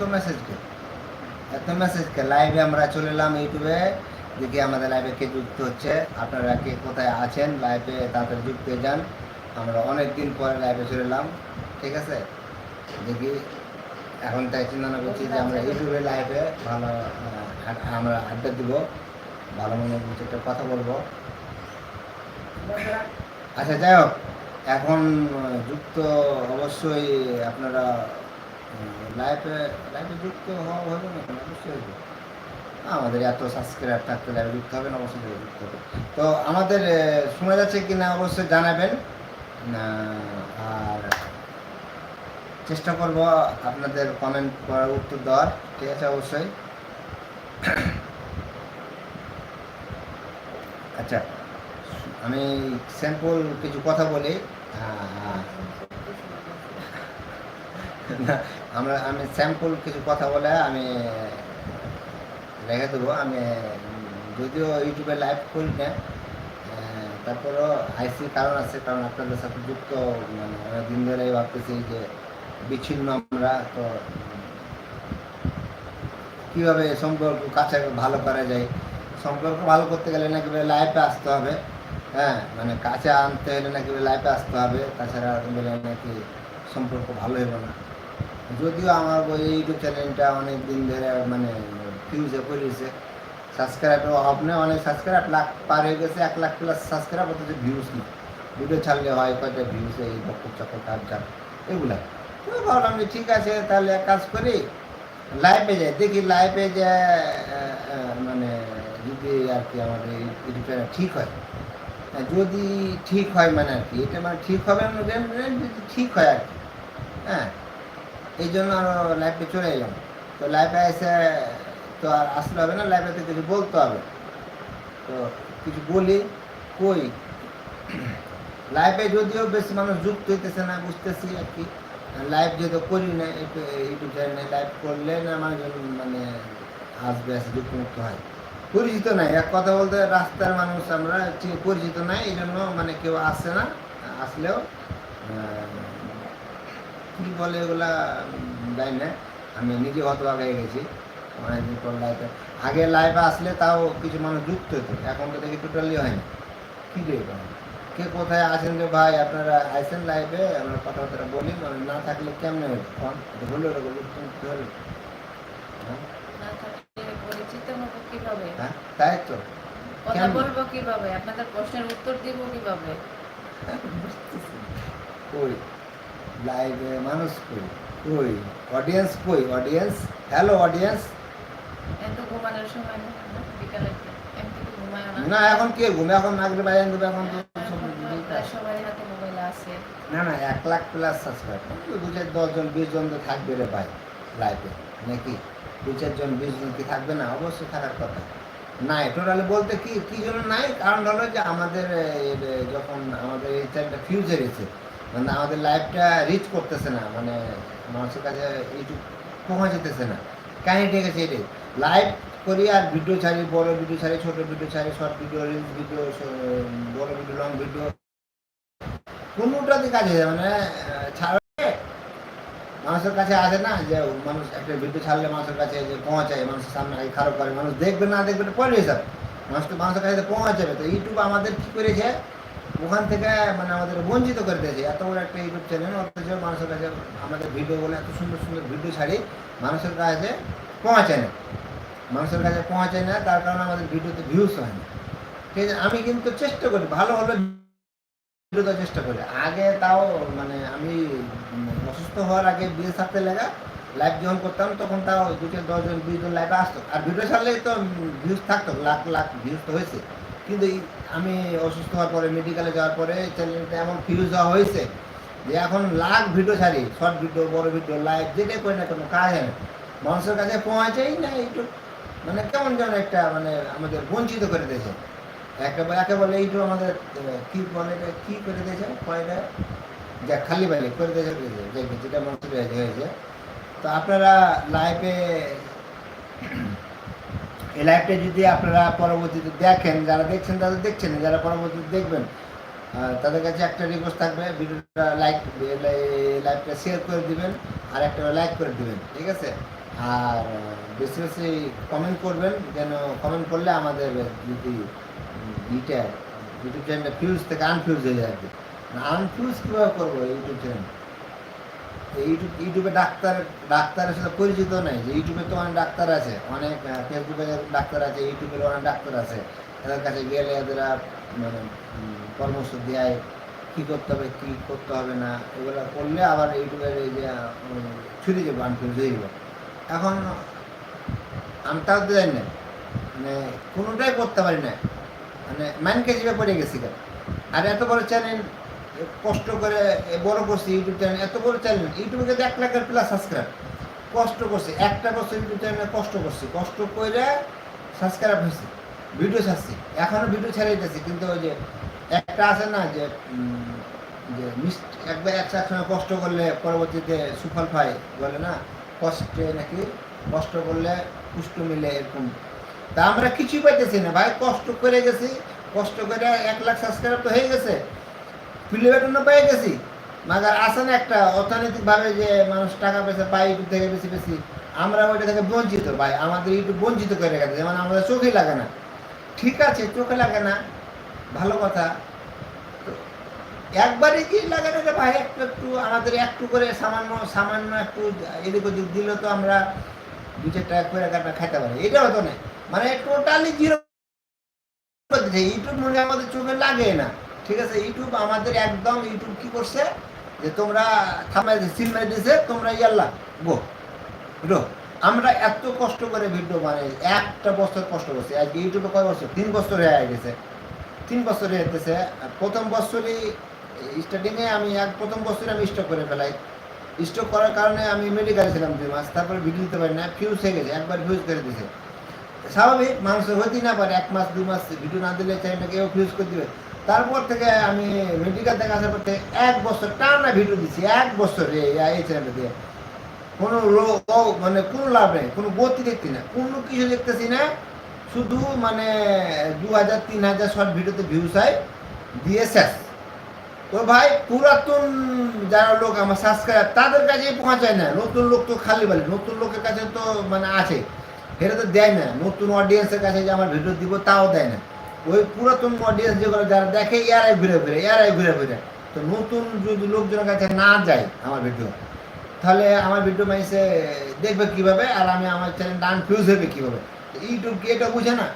এত মেসেজ কে? এত মেসেজ কে? লাইভে আমরা চলে এলাম ইউটিউবে দেখি আমাদের লাইভে কে যুক্ত হচ্ছে। আপনারা কে কোথায় আছেন? লাইভে তাড়াতাড়ি যুক্ত হয়ে যান। আমরা অনেক দিন পরে লাইভে চলে এলাম। ঠিক আছে? দেখি। এখন তাই চিন্তা করছি যে আমরা ইউটিউবে লাইভে ভালো আমরা আড্ডা দিব। ভালো মনে কিছু একটা কথা বলব। আচ্ছা যাই হোক। এখন যুক্ত অবশ্যই আপনারা লাইভে লাইভে যুক্ত হওয়া হবে না কেন? অবশ্যই হবে। আমাদের এত সাবস্ক্রাইব থাকতে লাইভে যুক্ত না অবশ্যই যুক্ত হবে তো আমাদের শোনা যাচ্ছে কি না অবশ্যই জানাবেন আর চেষ্টা করব আপনাদের কমেন্ট করার উত্তর দেওয়ার ঠিক আছে অবশ্যই আচ্ছা আমি স্যাম্পল কিছু কথা বলি আহ, না, আমরা, আমি স্যাম্পল কিছু কথা বলে আমি রেখে দেবো। আমি, যদিও ইউটিউবে লাইভ করি না তারপরেও আইসি কারণ আছে, কারণ আপনাদের সাথে যুক্ত মানে অনেক দিন ধরে ভাবতেছি যে বিচ্ছিন্ন আমরা, তো কীভাবে সম্পর্ক কাছে ভালো করা যায়? সম্পর্ক ভালো করতে গেলে নাকি লাইফে আসতে হবে হ্যাঁ? মানে কাছে আনতে হলে নাকি লাইফে আসতে হবে, তাছাড়া বলে নাকি সম্পর্ক ভালো হবে না। যদিও আমার ওই ইউটিউব চ্যানেলটা অনেক দিন ধরে মানে ফিউজে করেছে সাবস্ক্রাইবের অভাব নেই অনেক সাবস্ক্রাইব লাখ পার হয়ে গেছে, এক লাখ প্লাস সাবস্ক্রাইব অথচ ভিউজ নেই ভিডিও ছাড়লে হয় কয়টা ভিউজ এই চকর কাপ চাপ এগুলা। তো ভাবলাম যে ঠিক আছে, তাহলে এক কাজ করি লাইভে যাই, দেখি লাইভে যে মানে যদি আর কি আমাদের ইউটিউব ঠিক হয়। যদি ঠিক হয় মানে আর কি, এটা মানে ঠিক হবে যদি ঠিক হয় আর কি হ্যাঁ। এই জন্য লাইভে চলে এলাম। তো লাইফে এসে তো আর আসলে হবে না লাইফে তো কিছু বলতে হবে। তো কিছু বলি, কই? লাইফে যদিও বেশি মানুষ যুক্ত হইতেছে না, বুঝতেছি আর কি। লাইভ যেহেতু করি না ইউটিউব চ্যানেলে লাইভ করলে না মানুষজন মানে আসবে আসে যুক্তমুক্ত হয়। পরিচিত নাই, এক কথা বলতে রাস্তার মানুষ আমরা ঠিক পরিচিত নাই এই জন্য মানে কেউ আসে না, আসলেও কি বলে এগুলা জানি না আমি নিজে হতবাক হয়ে গেছি। অনেকদিন পর লাইভে আগে লাইভে আসলে তাও কিছু মানুষ যুক্ত হতো। এখন তো দেখি টোটালি হয় না। কী রে কে কোথায় আছেন যে ভাই আপনারা আইসেন লাইভে আমরা কথাবার্তা বলি মানে না থাকলে কেমনে হবে ফোন বলল যুক্ত হলে? তাই তো। কথা? বলব কীভাবে? আপনাদের প্রশ্নের উত্তর দিব কীভাবে? কই? লাইভে মানুষ কই? কই? অডিয়েন্স কই? অডিয়েন্স হ্যালো অডিয়েন্স না এখন কে ঘুমে এখন নাগরে বাইরে দেবে এখন না না এক লাখ প্লাস সাবস্ক্রাইব দু চার দশজন বিশ জন তো থাকবে রে ভাই লাইভে নাকি? দু চারজন বিশ জন কি থাকবে না? অবশ্যই থাকার কথা। নাই টোটালি বলতে কি কি জন্য নাই কারণ হলো যে আমাদের যখন আমাদের এই চ্যানেলটা ফিউচার এসেছে মানে আমাদের লাইফটা রিচ করতেছে না মানে মানুষের কাছে ইউটিউব পৌঁছা যেতেছে না। গেছে এটাই। লাইভ করি আর ভিডিও ছাড়ি, বড় ভিডিও ছাড়ি, ছোট ভিডিও ছাড়ি শর্ট ভিডিও রিলস ভিডিও বড় ভিডিও লং ভিডিও কোনোটাতে কাজ মানে ছাড়লে মানুষের কাছে আসে না যে, মানুষ একটা ভিডিও ছাড়লে মানুষের কাছে যে পৌঁছায়, মানুষের সামনে আগে খারাপ করে। মানুষ দেখবে না দেখবে পরে হিসাব মানুষ তো মানুষের কাছে পৌঁছাবে। তো ইউটিউব আমাদের কি করেছে ওখান থেকে মানে আমাদের বঞ্চিত করে দিয়েছে এত বড় একটা ইউটিউব চ্যানেল অথচ মানুষের কাছে আমাদের ভিডিও বলে এত সুন্দর সুন্দর ভিডিও ছাড়ি, মানুষের কাছে পৌঁছায় না। মানুষের কাছে পৌঁছায় না, তার কারণে আমাদের ভিডিওতে ভিউজ হয় না। ঠিক আছে, আমি কিন্তু চেষ্টা করি, ভালো হলে ভিডিও চেষ্টা করি। আগে তাও মানে আমি অসুস্থ হওয়ার আগে বিয়ে থাকতে লাগা লাইভ যখন করতাম, তখন তাও দুটো দশজন বিশ জন লাইভে আসতো। আর ভিডিও ছাড়লেই তো ভিউজ থাকতো, লাখ লাখ ভিউজ তো হয়েছে। কিন্তু আমি অসুস্থ হওয়ার পরে মেডিকেলে যাওয়ার পরে চ্যানেলটা এমন ফিউজ দেওয়া হয়েছে যে এখন লাখ ভিডিও ছাড়ি শর্ট ভিডিও বড় ভিডিও লাইভ যেটাই করি না কোনো, কাজ হয় মানুষের কাছে পৌঁছাই না একটু মানে কেমন যেন একটা মানে আমাদের বঞ্চিত করে দিয়েছে। একেবারে একেবারে এইটু আমাদের কি বলে কি করে দিয়েছে? কয়টা যা খালি বাইলে করে দিয়েছে যেটা মানুষের হয়েছে। তো আপনারা লাইভে এই লাইভটা যদি আপনারা পরবর্তীতে দেখেন, যারা দেখছেন তাদের দেখছেন, যারা পরবর্তীতে দেখবেন তাদের কাছে একটা রিকোয়েস্ট থাকবে, ভিডিওটা লাইক লাইভটা শেয়ার করে দিবেন আর একটা লাইক করে দিবেন, ঠিক আছে? আর বেশি বেশি কমেন্ট করবেন, যেন কমেন্ট করলে আমাদের যদি ইউটিউব চ্যানেলটা ফিউজ থেকে আনফিউজ হয়ে যাবে আনফিউজ কীভাবে করব ইউটিউব চ্যানেল ইউটিউব ডাক্তার ডাক্তারের সাথে পরিচিত নেই, যে ইউটিউবে তো অনেক ডাক্তার আছে, অনেক ফেসবুকে ডাক্তার আছে ইউটিউবের অনেক ডাক্তার আছে। এদের কাছে গেলে এরা মানে পরামর্শ দেয়, কী করতে হবে, কী করতে হবে না, এগুলো করলে আবার ইউটিউবের এই যে ছুটি যাব হয়ে যাব। এখন, আমি তাও তো জানি না মানে কোনোটাই করতে পারি না। মানে মাইনকে হিসেবে পড়ে গেছি আর এত বড় চ্যানেল কষ্ট করে বড় করছি ইউটিউব চ্যানেল এত বড় চ্যানেল ইউটিউবে কিন্তু এক লাখের প্লাস সাবস্ক্রাইব কষ্ট করছি, একটা বছর ইউটিউব চ্যানেলে কষ্ট করছি। কষ্ট করে সাবস্ক্রাইব হয়েছে ভিডিও ছাড়ছি। এখনও ভিডিও ছেড়ে দিতেছি, কিন্তু ওই যে একটা আছে না যে যে একবার একশো এক সময় কষ্ট করলে পরবর্তীতে সুফল পায়, বলে না? কষ্টে নাকি? কষ্ট করলে পুষ্ট মিলে এরকম। তা আমরা কিছুই পাইতেছি না। ভাই, কষ্ট করে গেছি, কষ্ট করে এক লাখ সাবস্ক্রাইব তো হয়ে গেছে। ফিলে বেতনও পেয়ে গেছি। মাগার আসে না একটা অর্থনৈতিকভাবে যে মানুষ টাকা পয়সা পায় ইউটিউব থেকে বেশি বেশি, আমরা ওইটা থেকে বঞ্চিত ভাই। আমাদের ইউটিউব বঞ্চিত করে রেখেছে, যেমন আমাদের চোখে লাগে না। ঠিক আছে, চোখে লাগে না, ভালো কথা। একবারে কি লাগে না ভাই, একটু একটু আমাদের একটু করে সামান্য সামান্য একটু এদিক ওদিক দিলে তো আমরা দু চার টাকা করে কাটা খাইতে পারি। এটাও তো নেই। মানে টোটালি জিরো ইউটিউব মনে আমাদের চোখে লাগে না। ঠিক আছে, ইউটিউব আমাদের একদম ইউটিউব কি করছে? যে তোমরা থামাই সিল মেরে দিয়েছে তোমরা ইয়াল্লা, গো বুঝলো আমরা এত কষ্ট করে ভিডিও বানাই, একটা বছর কষ্ট করছি। আজকে ইউটিউবে কয় বছর? তিন বছর হয়ে গেছে। তিন বছর হয়ে গেছে। প্রথম বছরই স্টার্টিংয়ে আমি এক প্রথম বছরে আমি স্টক করে ফেলাই। স্টক করার কারণে আমি মেডিকেলে ছিলাম দুই মাস। তারপরে ভিডিও দিতে পারি না ফিউজ হয়ে গেছে, একবার ফিউজ করে দিয়েছে স্বাভাবিক মানুষের হতেই না পারে, এক মাস, দুই মাস ভিডিও না দিলে চ্যানেলটা কেউ ফিউজ করে দিবে। তারপর থেকে আমি মেডিকেল থেকে আসার পর থেকে এক বছর টানা ভিডিও দিচ্ছি এক বছর এই চ্যানেলটা দিয়ে। কোনো মানে কোনো লাভ নেই, কোনো গতি দেখছি না কোনো কিছু দেখতেছি না। শুধু মানে দু হাজার, তিন হাজার শর্ট ভিডিওতে ভিউজ হয়, দিয়ে শেষ। তো ভাই, পুরাতন যারা লোক, আমার সাবস্ক্রাইব তাদের কাছে পৌঁছায় না। নতুন লোক তো খালি বলে, নতুন লোকের কাছে তো মানে আছে। এটা তো দেয় না। নতুন অডিয়েন্সের কাছে যে আমার ভিডিও দিব, তাও দেয় না। ওই পুরাতন অডিয়েন্স যেগুলো যারা দেখে, এরাই ঘুরে ফিরে, এরাই ঘুরে ফিরে। তো নতুন যদি লোকজনের কাছে না যায় আমার ভিডিও তাহলে আমার ভিডিও মাইসে দেখবে কীভাবে, আর আমি আমার চ্যানেল ডান ফিউজ হবে কীভাবে। ইউটিউব কি এটা বুঝে না?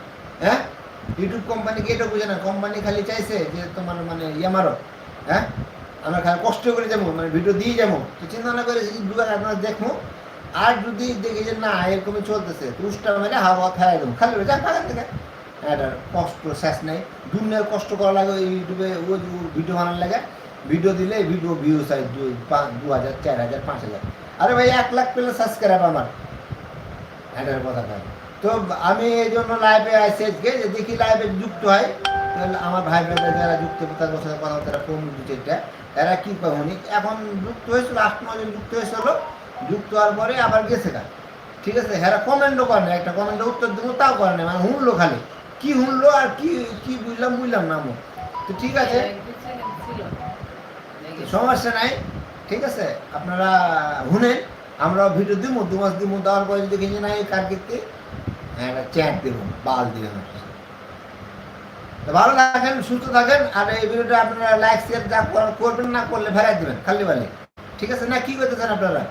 হ্যাঁ? ইউটিউব কোম্পানি কি এটা বুঝে না? কোম্পানি খালি চাইছে যে তোমার মানে ইয়ে মারো হ্যাঁ? আমরা খালি কষ্ট করে যাব মানে ভিডিও দিয়ে যাব। তো চিন্তা না করে দুবার আপনারা দেখব। আর যদি দেখি যে না, এরকমই চলতেছে তুষটা মেরে হাওয়া ফেলাই দেবো। খালি যা ফাঁকা থেকে এটা কষ্ট শেষ নেই। দুনিয়ার কষ্ট করা লাগে ইউটিউবে, ওই ভিডিও বানার লাগে। ভিডিও দিলে ভিডিও ভিউ চাই দুই, পাঁচ, দু হাজার, চার হাজার, পাঁচ হাজার। আরে ভাই, এক লাখ পেলে সাবস্ক্রাইব আমার। এটার কথা ভাই তো আমি এই জন্য লাইভে আসছি আজকে, যে দেখি লাইভে যুক্ত হয়। তাহলে আমার ভাই ভাইরা যারা যুক্ত তাদের সাথে কথা বলতে ফোন দু চারটা এরা কি পাবনি এখন যুক্ত হয়েছিল, আট নজন যুক্ত হয়েছিল। যুক্ত হওয়ার পরে আবার গেছে গা। ঠিক আছে? হ্যাঁ কমেন্টও করে না, একটা কমেন্টে উত্তর দেবো তাও করে না মানে হুনলো খালি। কি হুনলো আর কি কি বুঝলাম বুঝলাম না তো ঠিক আছে। সমস্যা নাই। ঠিক আছে? আপনারা শুনেন আমরা ভিডিও দিব দু মাস দিব, দেওয়ার পরে যদি কিছু নাই কার্তিককে হ্যাঁ একটা চ্যাট দেবো, বাল দিয়ে ভালো থাকেন, সুস্থ থাকেন, আর এই ভিডিওটা আপনারা লাইক শেয়ার যা করবেন না করলে ফেরাই দেবেন, খালি বালি। ঠিক আছে? না, কি করতেছেন আপনারা?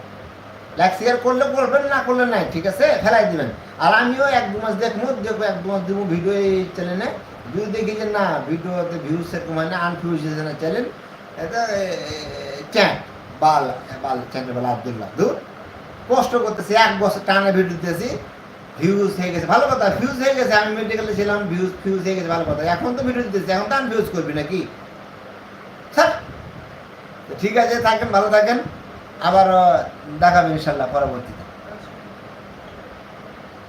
লাইক শেয়ার করলে করবেন না করলে নাই, ঠিক আছে? ফেলাই দিবেন। আর আমিও এক দু মাস দেখব দেখব এক দু মাস দেবো ভিডিও এই চ্যানেলে যদি দেখি যে, না ভিডিওতে ভিউজ সেরকম হয় না আনফিউজ হয়েছে না চ্যানেল এটা চ্যাট বাল বাল চ্যানেল বাল আবদুল্লাহ। দূর কষ্ট করতেছি, এক বছর টানা ভিডিও দিতেছি ভিউজ হয়ে গেছে। ভালো কথা ভিউজ হয়ে গেছে, আমি মেডিকেলে ছিলাম ভিউজ ফিউজ হয়ে গেছে, ভালো কথা। এখন তো ভিডিও দিতেছি, এখন তো আনভিউজ করবি নাকি? ঠিক আছে, থাকেন, ভালো থাকেন। আবার দেখাবেন ইনশাল্লাহ পরবর্তীতে।